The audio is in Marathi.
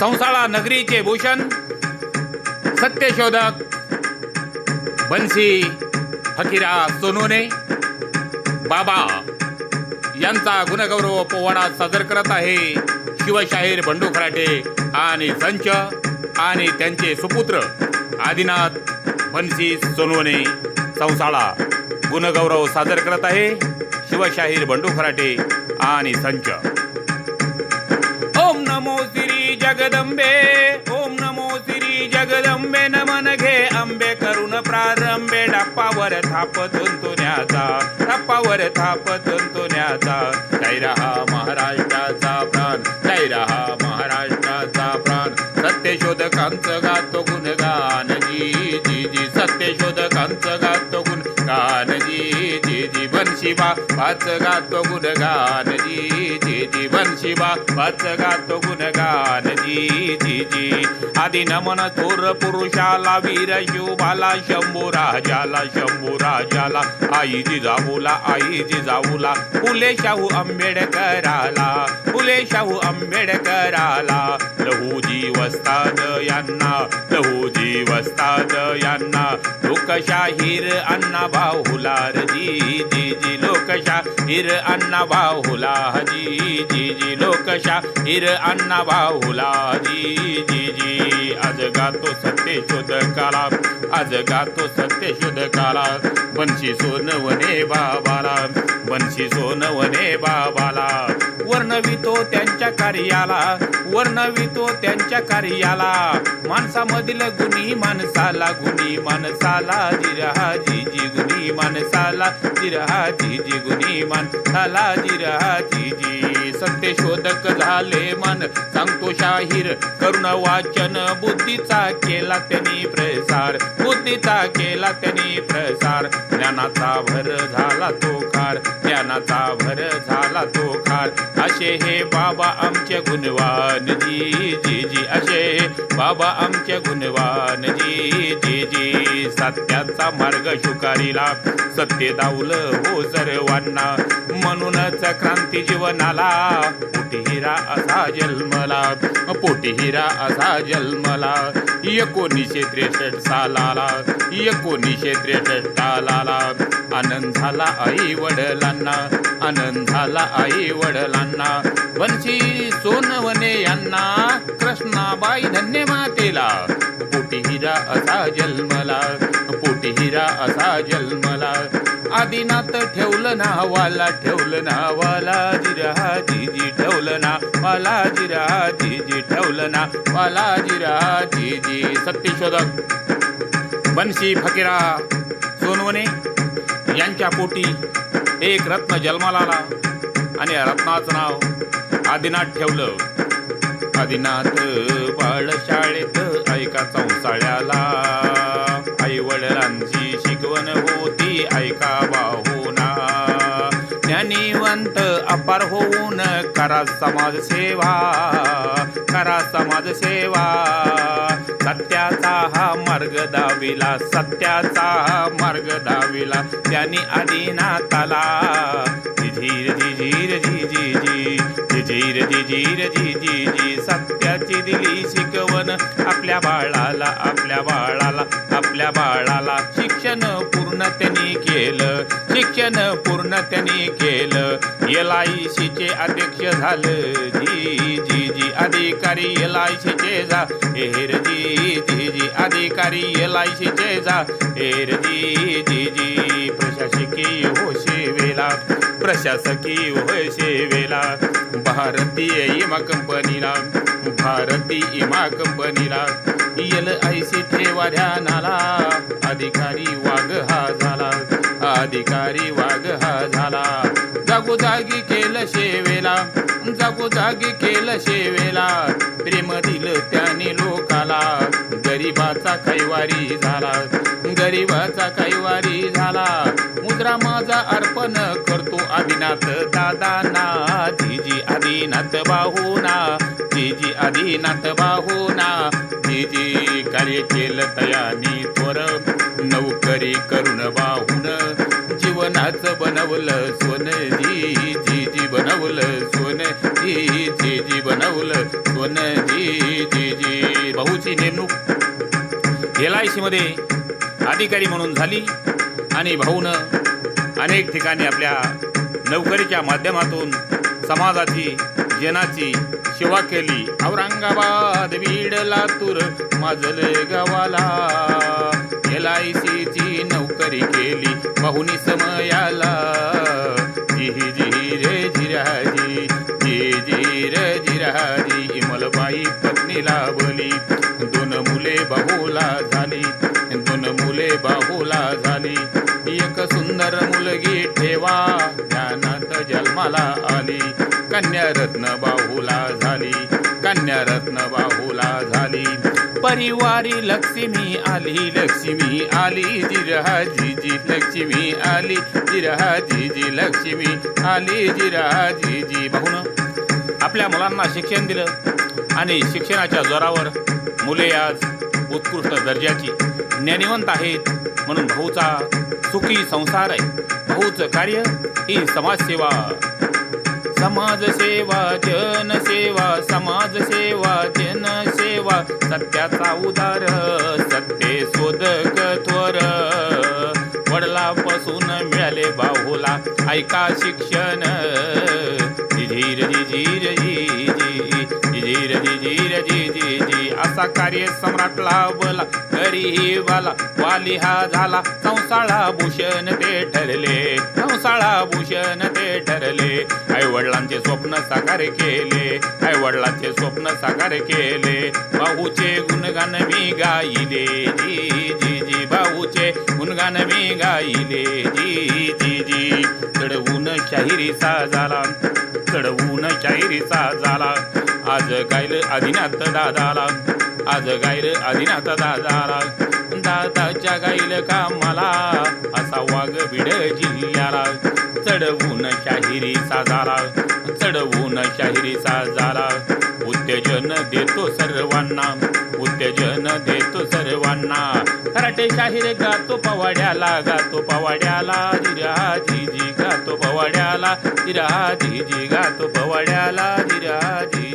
संसाळा नगरीचे भूषण सत्यशोधक बन्सी फकीरा सोनवणे बाबा यांचा गुणगौरव पोवाडा सादर करत आहे शिवशाहीर बंडू खराटे आणि संच आणि त्यांचे सुपुत्र आदिनाथ बन्सी सोनवणे संसाळा गुणगौरव सादर करत आहे शिवशाहीर बंडू खराटे आणि संच. जगदंबे ओम नमो श्री जगदंबे नमन घे अंबे करुण प्रारंभे डप्पावर थाप तुंतुण्याचा डप्पावर थाप तुंतुण्याचा जय रहा महाराष्ट्राचा प्राण जय रहा महाराष्ट्राचा प्राण सत्यशोधकांचं गातो गुणगान जी जी जी सत्यशोधकांचं गातो गुणगान जी जी जी बनशिबा पाच गातो गुणगान जी जी जी वाच गातो गुणगान जी जी जी आदि नमन थोर पुरुषाला वीर शिवबाला शंभू राजाला शंभू राजाला आई जिजाऊला आई जिजाऊला फुले शाहू आंबेडकराला फुले शाहू आंबेडकराला. लहूजी वस्ताद यांना लहूजी वस्ताद यांना लोकशाहीर अण्णा भाऊलार जी जी जी लोकशाहीर अण्णा भाऊला जी जी जी लोकशाहीर अण्णा भाऊला जी जी जी आज गातो सत्य शोधकाला आज गातो सत्य शोधकाला बनशी सोनवने बाबाला. बनशी सोनवने बाबाला. वर्णवितो त्यांच्या कार्याला वर्णवितो त्यांच्या कार्याला. माणसामधील गुणी माणसाला गुणी माणसाला जिरहा जी जी गुणी माणसाला जिरहा जी जी गुणी माणसाला जिरहा जी. जी सत्य शोधक झाले मन सांगतो शाहीर करुण वाचन बुद्धीचा केला त्यांनी प्रसार. बुद्धीचा केला त्यांनी प्रसार. ज्ञानाचा भर झाला तो कार ज्ञानाचा भर असे हे बाबा आमचे गुणवान जी जी जी असे बाबा आमचे गुणवान जी जी जी सत्याचा मार्ग शुकारीला. सत्य दावल हो सर्वांना म्हणूनच क्रांती जीवनाला. पोटी हिरा असा जन्मला पोटी हिरा असा जन्मला. एकोणीसशे त्रेसष्ट सालाला एकोणीसशे त्रेसष्ट सालाला. आनंद झाला आई वडिलांना आनंद झाला आई वडिलांना. वंशी सोनवने यांना कृष्णाबाई धन्य मातेला पोटी हिरा असा जन्मला पोटी हिरा असा जन्मला. आदिनाथ ठेवलं नावाला ठेवलं नावाला जिरा जीजी ठेवलं ना वाला जिरा जीजी ठेवलं ना वाला जिरा जीजी सत्यशोधक बनशी फकीरा सोनवणे यांच्या पोटी एक रत्न जन्माला आला. आणि रत्नाचं नाव आदिनाथ ठेवलं. आदिनाथ बाळ शाळेत ऐका चौसाळ्याला. आई वडिलांची शिकवण होती ऐका बाहुना ज्ञानीवंत अपार होऊन करा समाजसेवा करा समाजसेवा सत्याचा हा मार्ग दाविला सत्याचा हा मार्ग दाविला. त्यांनी आदिनाथाला झिझीर झिझीर झी जी जी सत्याची दिली शिकवण. आपल्या बाळाला आपल्या बाळाला आपल्या बाळाला शिक्षण पूर्ण त्यांनी केलं. शिक्षण पूर्ण त्यांनी केलं. एल आय सीचे अध्यक्ष झालं. जी जी जी अधिकारी एल आय सीचे जा हेर जी. जी जी अधिकारी एल आय सीचे जा हेर जी. जी जी प्रशासकीय हो सेवेला प्रशासकीय होय सेवेला भारतीय इमा कंपनीला भारतीय इमा कंपनीला. एल आय सी ठेवा ध्यानाला अधिकारी वाघ हा झाला अधिकारी वाघ हा झाला. जागोजागी केलं सेवेला जागोजागी केलं सेवेला. प्रेम दिलं त्याने लोकाला गरीबाचा कैवारी झाला गरीबाचा कैवारी झाला. मुद्रा माझा अर्पण आदिनाथ दादाना जीजी आदिनाथ बाहुना जीजी आदिनाथ बाहुना जीजी कार्य केलं तयानी त्वर नौकरी करून बाहुन जीवनाचं बनवलं सोन जी जी जी बनवलं सोन जी जी जी बनवलं सोन जी जी यांची नेमणूक एल आय सीमध्ये अधिकारी म्हणून झाली आणि भाऊनं अनेक ठिकाणी आपल्या नोकरीच्या माध्यमातून समाजाची जनाची सेवा केली. औरंगाबाद बीड लातूर माजल गावाला. एल आय सीची नोकरी केली बहुनी समयाला. जिही जिही रे जिराजी जी जी रे जिराजी इमलबाई पत्नीला बली दोन मुले बाहूला झाली दोन मुले बाहूला झाली. एक सुंदर मुलगी ठेवा जन्माला आली कन्यारत्न बाहुला झाली. कन्यारत्न बाहुला झाली. परिवारी लक्ष्मी आली लक्ष्मी आली जिरहा जी लक्ष्मी आली जिरहा जी लक्ष्मी आली जिरहा जी भाऊन आपल्या मुलांना शिक्षण दिलं आणि शिक्षणाच्या जोरावर मुले आज उत्कृष्ट दर्जाची ज्ञानिवंत आहेत. म्हणून भाऊचा सुखी संसार आहे. भाऊचं कार्य ही समाजसेवा. समाजसेवा जनसेवा समाजसेवा जनसेवा. सत्याचा उदार सत्य शोधक थोर. वडलापासून मिळाले बाहुला ऐका शिक्षण. झिझीर झिझीर जी धीर झिझीर जी जी जी. असा कार्य सम्राट लाभला घरीही वाला. वाली हा झाला संसाळा भूषण ते ठरले. संसाळा भूषण ते ठरले. आई वडिलांचे स्वप्न साकार केले. आई वडिलांचे स्वप्न साकार केले. भाऊचे गुणगान मी गाईले जी जी जी. भाऊचे गुणगान मी गाईले जी जी जी. चढवून शाहिरीचा झाला चढवून शाहिरीचा झाला आज गायल आदिनाथ दादाला. आज गायल आदिनाथ दादाला. दादाच्या गाईल कामाला असा वाघ बिड जिल्ह्याला. चढवून शाहिरीचा झाला चढवून शाहिरीचा झाला उत्तेजन देतो सर्वांना उत्तेजन देतो सर्वांना. कराटे शाहीर गातो पवाड्याला गातो पवाड्याला जिरा जी गातो पवाड्याला जिरा जी गातो पवाड्याला जिरा जी